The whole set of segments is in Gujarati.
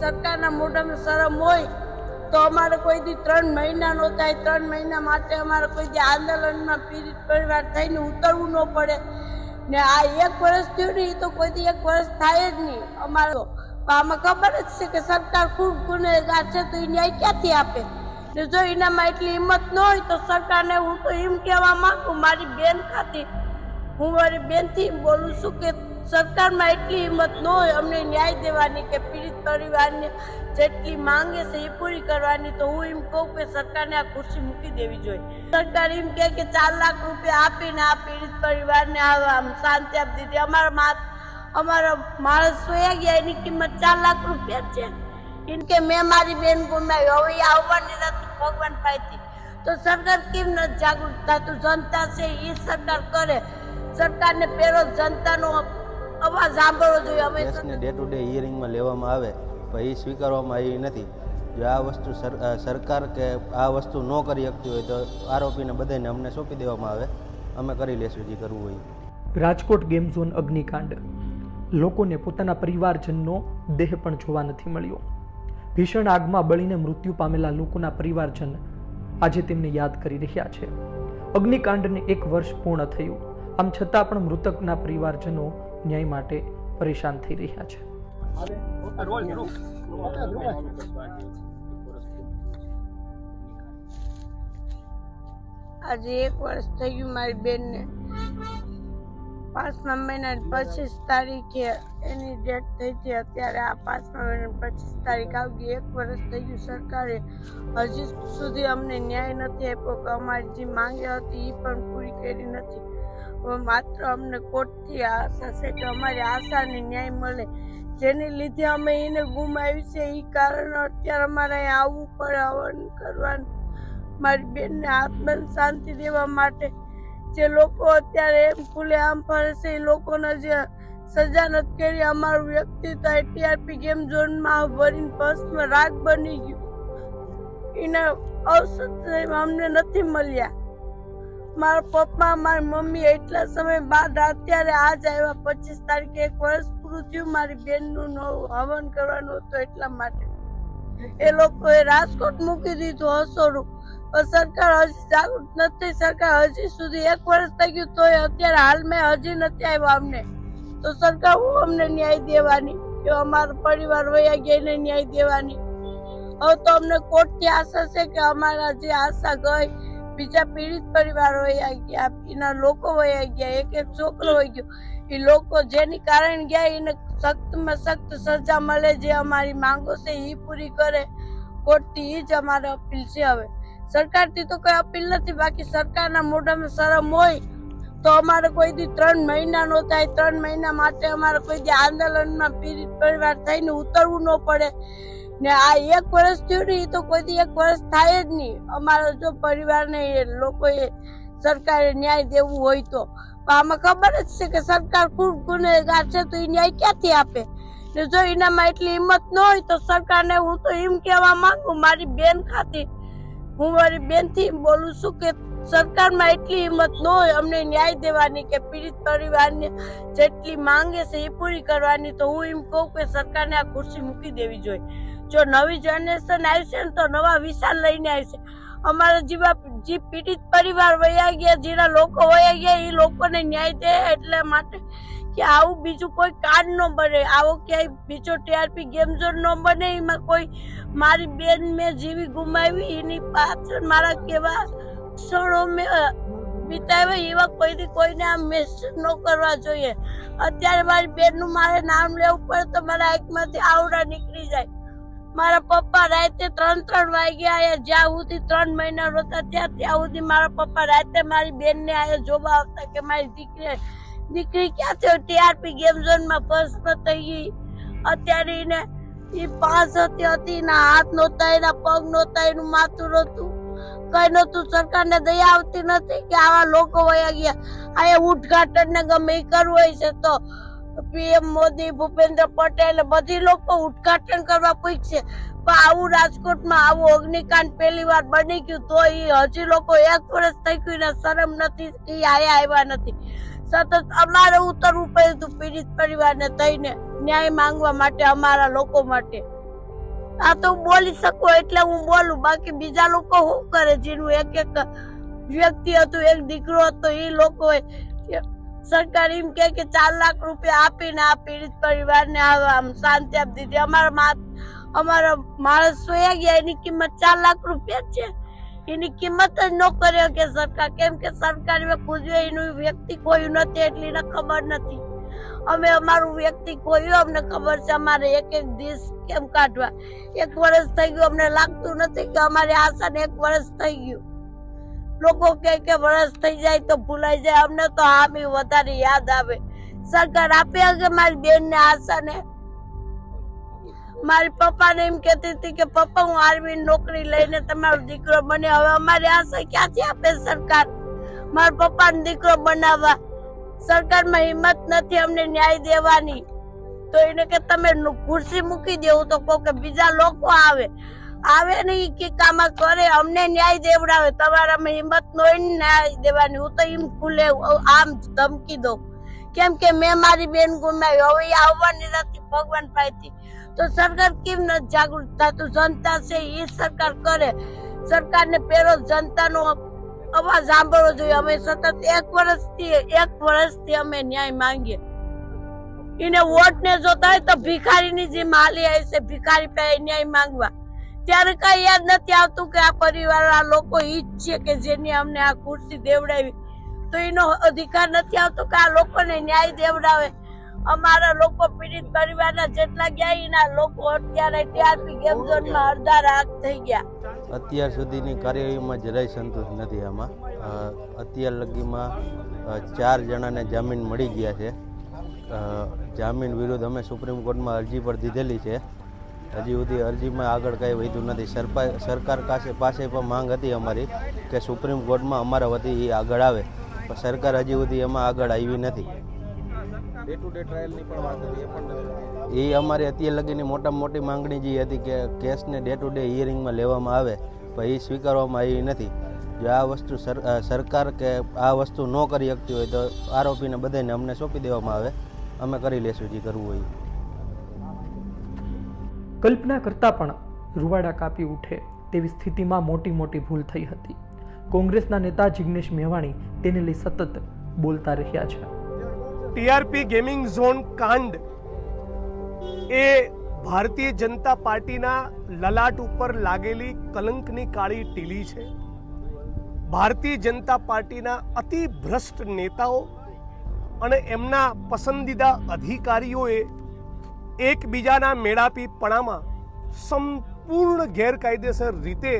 સરકારના મોઢામાં શરમ હોય તો અમારે કોઈ દી ત્રણ મહિના નો થાય, ત્રણ મહિના માટે અમારે કોઈ દી આંદોલનમાં પીડિત પરિવાર થઈને ઉતરવું ન પડે ને આ એક વર્ષ થયું ને તો કોઈ દી એક વર્ષ થાય જ નહીં અમારે. આમાં ખબર જ છે કે સરકાર ખૂબ ગુનેગાર છે, તો એ ન્યાય ક્યાંથી આપે ને જો એનામાં એટલી હિંમત ન હોય તો સરકારને હું તો એમ કહેવા માંગુ, મારી બેન ખાતી હું મારી બેનથી બોલું છું કે સરકારમાં એટલી હિંમત ન હોય, અમને ન્યાય દેવાની કે પીડિત પરિવારને જેટલી માંગે છે એ પૂરી કરવાની, તો હું એમ કહું કે સરકારને આ ખુરશી મૂકી દેવી જોઈએ. સરકાર એમ કહે કે ચાર લાખ રૂપિયા આપીને આ પીડિત પરિવારને આમ શાંતિ આપી દીધી. અમારા મા અમારા માણસ સોયા ગયા, એની કિંમત ચાર લાખ રૂપિયા છે. કેમ કે મેં મારી બેન ગુમાવી, હવે આવવાની નથી, ભગવાન પાસેથી. તો સરકાર કેમ નથી જાગૃત થતું? જનતા છે, એ સરકાર કરે. સરકારને પેલો જનતાનો અવાજ સાંભળવો જોઈએ. અમે દેશને ડે ટુ ડે હિયરિંગમાં લેવામાં આવે પણ એ સ્વીકારવામાં આવી નથી. જો આ વસ્તુ સરકાર કે આ વસ્તુ ન કરી શકતી હોય તો આરોપીને બધાને અમને સોંપી દેવામાં આવે. અમે કરી લેશું જે કરવું હોય. રાજકોટ ગેમ ઝોન અગ્નિકાંડ. લોકોને પોતાના પરિવારજનનો દેહ પણ જોવા નથી મળ્યો. ભીષણ આગમાં બળીને મૃત્યુ પામેલા લોકોના પરિવારજન આજે તેમને યાદ કરી રહ્યા છે. અગ્નિકાંડને એક વર્ષ પૂર્ણ થયું. આમ છતાં પણ મૃતકના પરિવારજનો ન્યાય માટે પરેશાન થઈ રહ્યા છે. આજે એક વર્ષ થયું મારી બેનને. પાંચમા મહિના પચીસ તારીખે એની ડેટ થઈ હતી. અત્યારે આ પાંચમા મહિના પચીસ તારીખ આવી એક વર્ષ થઈ ગયું સરકારે. હજી સુધી અમને ન્યાય નથી આપ્યો કે અમારી જે માંગે હતી એ પણ પૂરી કરી નથી. માત્ર અમને કોર્ટથી આશા છે કે અમારી આશાને ન્યાય મળે. જેને લીધે અમે એને ગુમાવી છે. એ કારણે અત્યારે અમારે આવવું પડે. હવન કરવાનું. મારી બેનને આત્મન શાંતિ દેવા માટે જે લોકો અત્યારે એમ ખુલે આમ ફરે છે, એ લોકોને જે સજા નથી કરી, અમારું વ્યક્તિત્વ ટીઆરપી ગેમ ઝોનમાં ભરીને ફર્સ્ટમાં રાગ બની ગયું. એના ઔષધ અમને નથી મળ્યા. મારા પપ્પા, મારી મમ્મી એટલા સમય બાદ અત્યારે આજ આવ્યા, પચીસ તારીખે એક વર્ષ પૂરું થયું, મારી બેનનું હવન કરવાનું હતું એટલા માટે. એ લોકોએ રાજકોટ મૂકી દીધું પણ સરકાર હજી જાગૃત નથી. સરકાર હજી સુધી એક વર્ષ થઈ ગયું તોય અત્યારે હાલ મેં હજી નથી આવ્યો અમને. તો સરકાર હું અમને ન્યાય દેવાની? કે અમારો પરિવાર વયા ગયા એને ન્યાય દેવાની? હવે તો અમને કોર્ટથી આશા છે કે અમારા જે આશા ગઈ, બીજા પીડિત પરિવાર વયા ગયા, એના લોકો વયા ગયા, એક એક છોકરો વહી ગયો. એ લોકો જેની કારણ ગયા, એને સખ્તમાં સખ્ત સજા મળે જે અમારી માંગો છે એ પૂરી કરે. કોર્ટથી એ જ અમારે અપીલ છે હવે. સરકારથી તો કોઈ અપીલ નથી, બાકી સરકારના મોઢામાં શરમ હોય તો અમારે કોઈ દી ત્રણ મહિના નો થાય, ત્રણ મહિના માટે અમારે કોઈ દી આંદોલનમાં પરિવાર થઈને ઉતરવું ન પડે. ને આ એક વર્ષ થયું ને, ઈ તો કોઈ દી એક વર્ષ થાય જ નહીં. અમારો જો પરિવારને એ લોકોએ સરકારે ન્યાય દેવું હોય તો. આમાં ખબર જ છે કે સરકાર ખૂબ ગુનેગાર છે, તો એ ન્યાય ક્યાંથી આપે? ને જો એનામાં એટલી હિંમત ન હોય તો સરકારને હું તો એમ કહેવા માંગુ, મારી બેન ખાતી હું મારી બેનથી બોલું છું કે સરકારમાં એટલી હિંમત ન હોય, અમને ન્યાય દેવાની કે પીડિત પરિવારને જેટલી માંગે છે એ પૂરી કરવાની, તો હું એમ કહું કે સરકારને આ ખુરશી મૂકી દેવી જોઈએ. જો નવી જનરેશન આવશે ને તો નવા વિચાર લઈને આવશે. અમારા જેવા જે પીડિત પરિવાર વયા ગયા, જેના લોકો વયા ગયા, એ લોકોને ન્યાય દે એટલા માટે કે આવું બીજું કોઈ કાર્ડ ન બને આવો ક્યાંય બીજો ટીઆરપી ગેમ ઝોન ન બને. એમાં કોઈ મારી બેન મેં જીવી ગુમાવી. એની પાછળ મારા કેવા ક્ષણો મેં વિતાવ્યા એવા કોઈથી કોઈને આ મેસેજ ન કરવા જોઈએ. અત્યારે મારી બેનનું મારે નામ લેવું પડે તો મારા આંખમાંથી આવડા નીકળી જાય. મારા પપ્પા રાતે ત્રણ ત્રણ વાગ્યા આવ્યા જ્યાં સુધી ત્રણ મહિના રોતા ત્યાં ત્યાં સુધી મારા પપ્પા રાતે મારી બેનને આવ્યા જોવા આવતા કે મારી દીકરી દીકરી ક્યાં થયો ટીઆરપી ગેમ ઝોનમાં ફર્સ્ટ થઈ ગઈ. અત્યારે એને એ પાંચ હતી હતી ના હાથ નહોતા એના, પગ નહોતા, એનું માથું નહોતું. કઈ નહોતું, સરકારને દયા આવતી નથી કે આવા લોકો વયા ગયા. આ ઉદઘાટન ને ગમે કરવું હોય છે તો પીએમ મોદી, ભૂપેન્દ્ર પટેલ, બધી લોકો ઉદઘાટન કરવા પૂછશે. પણ આવું રાજકોટમાં આવું અગ્નિકાંડ પહેલી વાર બની ગયું તો એ હજી લોકો એક વર્ષ થઈ ગયું ને શરમ નથી કે આયા આવ્યા નથી. સતત અમારે ઉતરવું પડ્યું પીડિત પરિવારને થઈને ન્યાય માંગવા માટે અમારા લોકો માટે. આ તો હું બોલી શકું એટલે હું બોલું. બાકી બીજા લોકો શું કરે? જેનું એક એક વ્યક્તિ હતું, એક દીકરો હતો એ લોકો સરકાર એમ કે કે ચાર લાખ રૂપિયા આપીને આ પીડિત પરિવારને આમ શાંતિ આપી દીધી. અમારા અમારા માણસ સોયા ગયા, એની કિંમત ચાર લાખ રૂપિયા છે. એની કિંમત જ ન કર્યો કે સરકાર. કેમ કે સરકારે ખુદ્યું એનું વ્યક્તિ ખોયું નથી એટલે ખબર નથી. અમે અમારું વ્યક્તિ ખોયું, અમને ખબર છે અમારે એક એક દિવસ કેમ કાઢવા. એક વર્ષ થઈ ગયું, અમને લાગતું નથી કે અમારી આશાને એક વર્ષ થઈ ગયું. લોકો કહે કે વર્ષ થઈ જાય તો ભૂલાઈ જાય. અમને તો આમી વધારે યાદ આવે. સરકાર આપે કે મારી બેન ને આશાને મારી પપ્પાને એમ કહેતી હતી કે, પપ્પા, હું આર્મી નોકરી લઈને તમારો દીકરો બને હવે અમારી આશા ક્યાંથી આપે સરકાર? મારા પપ્પાને દીકરો બનાવવા. સરકારમાં હિંમત નથી અમને ન્યાય દેવાની. તો એને કે, તમે ખુરશી મૂકી દેવું તો કહો કે, બીજા લોકો આવે. આવે નહીં કે, કામા કરે, અમને ન્યાય દેવડાવે. તમારામાં હિંમત નો ન્યાય દેવાની. હું તો એમ ખુલે, આમ ધમકી દઉં. કેમ કે મેં મારી બેન ગુમાવી. હવે એ આવવાની નથી ભગવાન પાસેથી. તો સરકાર કેમ ન જાગૃત થતું જનતા છે, એ સરકાર કરે. સરકારને પેલો જનતાનો અવાજ સાંભળવો જોઈએ. અમે સતત એક વર્ષથી એક વર્ષથી અમે ન્યાય માંગીએ. એને વોટ ને જોતા હોય તો ભિખારીની જે માલી આવી છે. ભિખારી પે ન્યાય માંગવા. ત્યારે કઈ યાદ નથી આવતું કે આ પરિવાર આ લોકો ઈચ્છે કે જેની અમને આ ખુરશી દેવડાવી. તો એનો અધિકાર નથી આવતો કે આ લોકોને ન્યાય દેવડાવે. અમારા લોકો પીડિત પરિવારના જેટલા ગયા, એના લોકો અત્યારે ટીઆરપી ગેમ ઝોનમાં અડધા રાખ થઈ ગયા. અત્યાર સુધીની કાર્યવાહીમાં જરાય સંતોષ નથી આમાં. અત્યાર લગીમાં ચાર જણાને જામીન મળી ગયા છે. જામીન વિરુદ્ધ અમે સુપ્રીમ કોર્ટમાં અરજી પર દીધેલી છે. હજી સુધી અરજીમાં આગળ કાંઈ વધ્યું નથી. સરકાર પાસે પાસે પણ માંગ હતી અમારી કે સુપ્રીમ કોર્ટમાં અમારા વતી એ આગળ આવે. પણ સરકાર હજી સુધી એમાં આગળ આવી નથી. ડે ટુ ડે ટ્રાયલની પણ વાત હતી એ પણ એ અમારી અત્યારે લગીની મોટામાં મોટી માંગણી જે હતી કે કેસને ડે ટુ ડે હિયરિંગમાં લેવામાં આવે પણ એ સ્વીકારવામાં આવી નથી. જો આ વસ્તુ સરકાર કે આ વસ્તુ ન કરી શકતી હોય તો આરોપીને બધાને અમને સોંપી દેવામાં આવે. અમે કરી લેશું જે કરવું હોય. કલ્પના કરતાં પણ રૂવાડા કાપી ઉઠે તેવી સ્થિતિમાં મોટી મોટી ભૂલ થઈ હતી. કોંગ્રેસના નેતા જિગ્નેશ મેવાણી તેને લઈ સતત બોલતા રહ્યા છે. ટીઆરપી ગેમિંગ ઝોન કાંડ એ ભારતીય જનતા પાર્ટીના લલાટ ઉપર લાગેલી કલંકની કાળી ટીલી છે ભારતીય જનતા પાર્ટીના અતિ ભ્રષ્ટ નેતાઓ અને એમના પસંદીદા અધિકારીઓએ એકબીજાના મેળાપીપણામાં સંપૂર્ણ ગેરકાયદેસર રીતે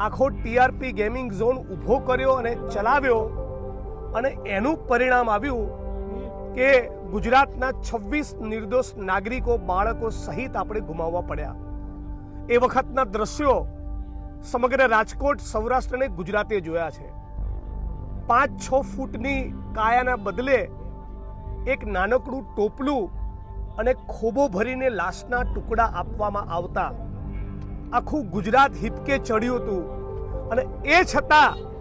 આખો ટીઆરપી ગેમિંગ ઝોન ઊભો કર્યો અને ચલાવ્યો અને એનું પરિણામ આવ્યું કે ગુજરાતના છવ્વીસ નિર્દોષ નાગરિકો, બાળકો સહિત આપણે ગુમાવવા પડ્યા. એ વખતના દ્રશ્યો સમગ્ર રાજકોટ, સૌરાષ્ટ્ર અને ગુજરાતે જોયા છે. પાંચ, છ ફૂટની કાયાના બદલે એક નાનકડું ટોપલું અને ખોબો ભરીને લાશના ટુકડા આપવામાં આવતા. આખું ગુજરાત હિપકે ચડ્યું હતું. અને એ છતાં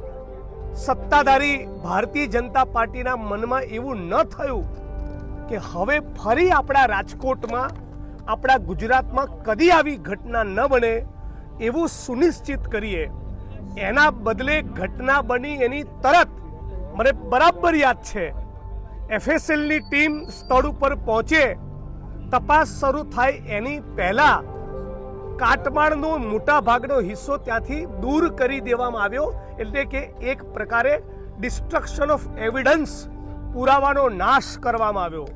સત્તાધારી ભારતીય જનતા પાર્ટીના મનમાં એવું ન થયું કે હવે ફરી આપણા રાજકોટમાં, આપણા ગુજરાતમાં કદી આવી ઘટના ન બને એવું સુનિશ્ચિત કરીએ. એના બદલે ઘટના બની એની તરત. મને બરાબર યાદ છે. એફએસએલની ટીમ સ્થળ ઉપર પહોંચે. તપાસ શરૂ થાય એની પહેલા કાટમાળનો મોટા ભાગનો હિસ્સો ત્યાંથી દૂર કરી દેવામાં આવ્યો, એટલે કે એક પ્રકારે ડિસ્ટ્રક્શન ઓફ એવિડન્સ પુરાવાનો નાશ કરવામાં આવ્યો.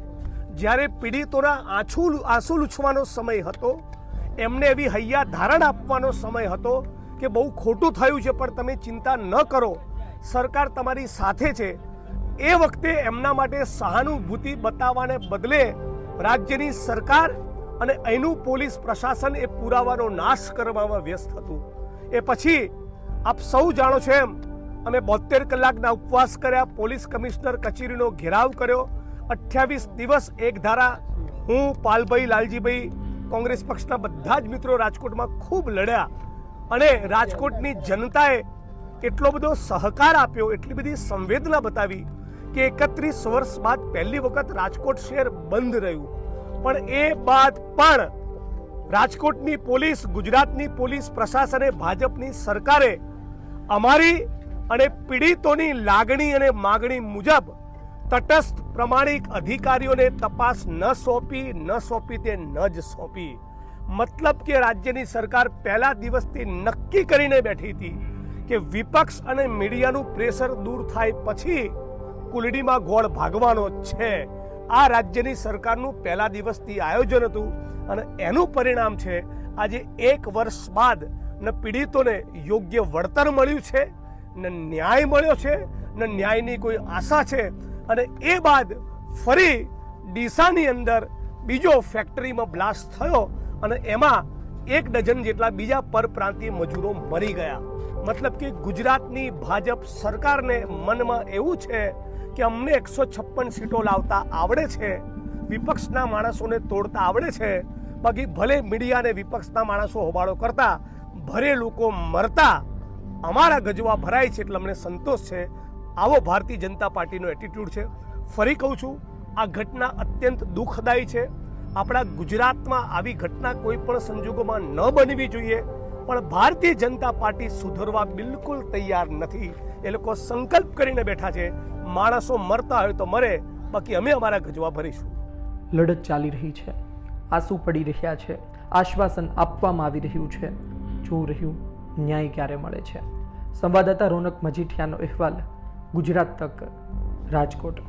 જ્યારે પીડિતોના આંછુ આંસુ લૂછવાનો સમય હતો, એમને એવી હૈયા ધારણ આપવાનો સમય હતો કે બહુ ખોટું થયું છે, પણ તમે ચિંતા ન કરો. સરકાર તમારી સાથે છે. એ વખતે એમના માટે સહાનુભૂતિ બતાવવાને બદલે રાજ્યની સરકાર અને અહીંનું પોલીસ પ્રશાસન એ પુરાવાનો નાશ કરવામાં વ્યસ્ત હતું. એ પછી આપ સૌ જાણો છો એમ, અમે બોતેર કલાકના ઉપવાસ કર્યા, પોલીસ કમિશનર કચેરીનો ઘેરાવ કર્યો. અઠ્યાવીસ દિવસ એક ધારા હું, પાલભાઈ, લાલજીભાઈ, કોંગ્રેસ પક્ષના બધા જ મિત્રો રાજકોટમાં ખૂબ લડ્યા. અને રાજકોટની જનતાએ એટલો બધો સહકાર આપ્યો, એટલી બધી સંવેદના બતાવી કે એકત્રીસ વર્ષ બાદ પહેલી વખત રાજકોટ શહેર બંધ રહ્યું. પણ એ બાદ પણ રાજકોટની પોલીસ, ગુજરાતની પોલીસ પ્રશાસને, ભાજપની સરકારે અમારી અને પીડિતોની લાગણી અને માગણી મુજબ તટસ્થ પ્રમાણિક અધિકારીઓને તપાસ ન સોંપી ન સોંપી તે ન જ સોંપી. મતલબ કે રાજ્યની સરકાર પહેલા દિવસથી નક્કી કરીને બેઠી હતી કે વિપક્ષ અને મીડિયાનું પ્રેશર દૂર થાય પછી કુલડીમાં ગોળ ભાગવાનો છે. આ રાજ્યની સરકારનું પહેલા દિવસથી આયોજન હતું અને એનું પરિણામ છે આજે એક વર્ષ બાદ ન પીડિતોને યોગ્ય વળતર મળ્યું છે, ને ન્યાય મળ્યો છે, ન ન્યાયની કોઈ આશા છે અને એ બાદ ફરી ડીસાની અંદર બીજો ફેક્ટરીમાં બ્લાસ્ટ થયો અને એમાં એક ડઝન જેટલા બીજા પરપ્રાંતીય મજૂરો મરી ગયા. મતલબ કે ગુજરાતની ભાજપ સરકારને મનમાં એવું છે કે અમને એકસો છપ્પન સીટો લાવતા આવડે છે? વિપક્ષના માણસોને તોડતા આવડે છે? બાકી ભલે મીડિયાને વિપક્ષના માણસો હોબાળો કરતા ભરે લોકો મરતા, અમારા ગજવા ભરાય છે એટલે અમને સંતોષ છે. આવો ભારતીય જનતા પાર્ટીનો એટીટ્યૂડ છે. ફરી કહું છું, આ ઘટના અત્યંત દુઃખદાયી છે. આપણા ગુજરાતમાં આવી ઘટના કોઈ પણ સંજોગોમાં ન બનવી જોઈએ. પણ ભારતીય જનતા પાર્ટી સુધરવા બિલકુલ તૈયાર નથી. એ લોકો સંકલ્પ કરીને બેઠા છે, માણસો મરતા હોય તો મરે, બાકી અમે અમારા ગજવા ભરીશું. લડત ચાલી રહી છે, આંસુ પડી રહ્યા છે, આશ્વાસન આપવામાં આવી રહ્યું છે. જોવું રહ્યું, ન્યાય ક્યારે મળે છે? સંવાદદાતા રોનક મજીઠિયાનો અહેવાલ, ગુજરાત તક, રાજકોટ.